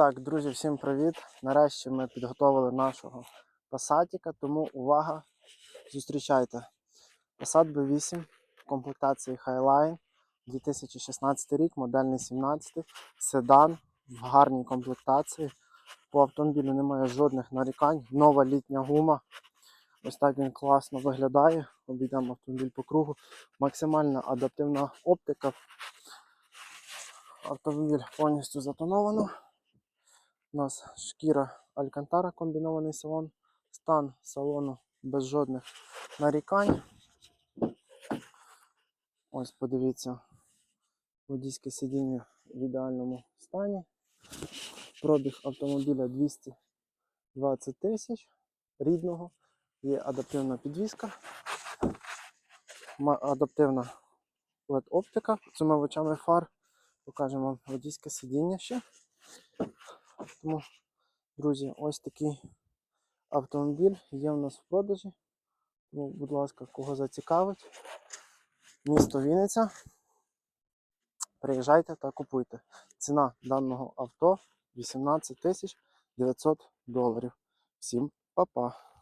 Так, друзі, всім привіт. Нарешті ми підготовили нашого пасатіка, тому увага, зустрічайте. Passat B8 в комплектації Highline 2016 рік, модельний 17, седан в гарній комплектації. По автомобілю немає жодних нарікань. Нова літня гума. Ось так він класно виглядає. Обійдемо автомобіль по кругу. Максимальна адаптивна оптика. Автомобіль повністю затоновано. У нас шкіра Алькантара, комбінований салон. Стан салону без жодних нарікань. Ось подивіться, водійське сидіння в ідеальному стані. Пробіг автомобіля 220 тисяч рідного. Є адаптивна підвізка, адаптивна LED-оптика з умивачами фар. Покажемо вам водійське сидіння ще. Тому, друзі, ось такий автомобіль є в нас в продажі. Ну, будь ласка, кого зацікавить, місто Вінниця. Приїжджайте та купуйте. Ціна даного авто 18 тисяч 900 доларів. Всім па-па!